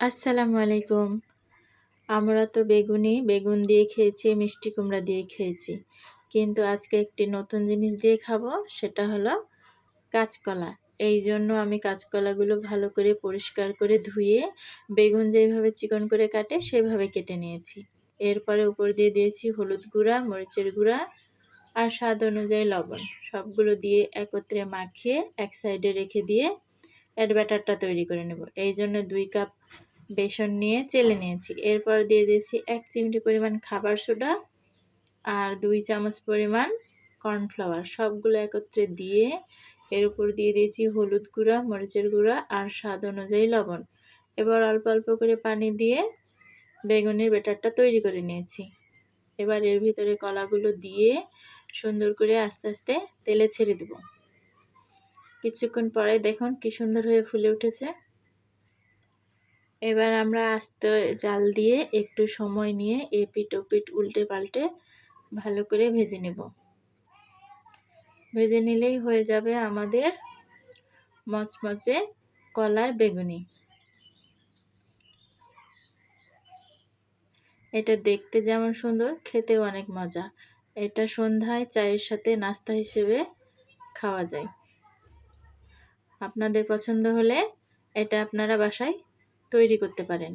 আসসালামু আলাইকুম। আমরা তো বেগুনি, বেগুন দিয়ে খেয়েছি, মিষ্টি কুমড়া দিয়ে খেয়েছি। কিন্তু আজকে একটি নতুন জিনিস দিয়ে খাব, সেটা হলো কাঁচকলা। এই জন্য আমি কাঁচকলাগুলো ভালো করে পরিষ্কার করে ধুয়ে, বেগুন যেইভাবে চিকন করে কাটে, সেভাবে কেটে নিয়েছি। এরপরে উপর দিয়ে দিয়েছি হলুদ গুঁড়া, মরিচের গুঁড়া আর স্বাদ অনুযায়ী লবণ। সবগুলো দিয়ে একত্রে মাখিয়ে এক সাইডে রেখে দিয়ে এর ব্যাটারটা তৈরি করে নেব। এই জন্য দুই কাপ বেসন নিয়ে চেলে নিয়েছি। এরপর দিয়ে দিয়েছি এক চিমটি পরিমাণ খাবার সোডা আর দুই চামচ পরিমাণ কর্নফ্লাওয়ার। সবগুলো একত্রে দিয়ে এর উপর দিয়ে দিয়েছি হলুদ গুঁড়া, মরিচের গুঁড়া আর স্বাদ অনুযায়ী লবণ। এবার অল্প অল্প করে পানি দিয়ে বেগুনের বেটারটা তৈরি করে নিয়েছি। এবার এর ভিতরে কলাগুলো দিয়ে সুন্দর করে আস্তে আস্তে তেলে ছেড়ে দেব। কিছুক্ষণ পরে দেখুন কি সুন্দর হয়ে ফুলে উঠেছে। এবার আমরা আস্তে জাল দিয়ে একটু সময় নিয়ে এপিট ওপিট উল্টে পাল্টে ভালো করে ভেজে নেব। ভেজে নিলেই হয়ে যাবে আমাদের মচমচে কলার বেগুনি। এটা দেখতে যেমন সুন্দর, খেতেও অনেক মজা। এটা সন্ধ্যায় চায়ের সাথে নাস্তা হিসেবে খাওয়া যায়। আপনাদের পছন্দ হলে এটা আপনারা বাসায় তৈরি করতে পারেন।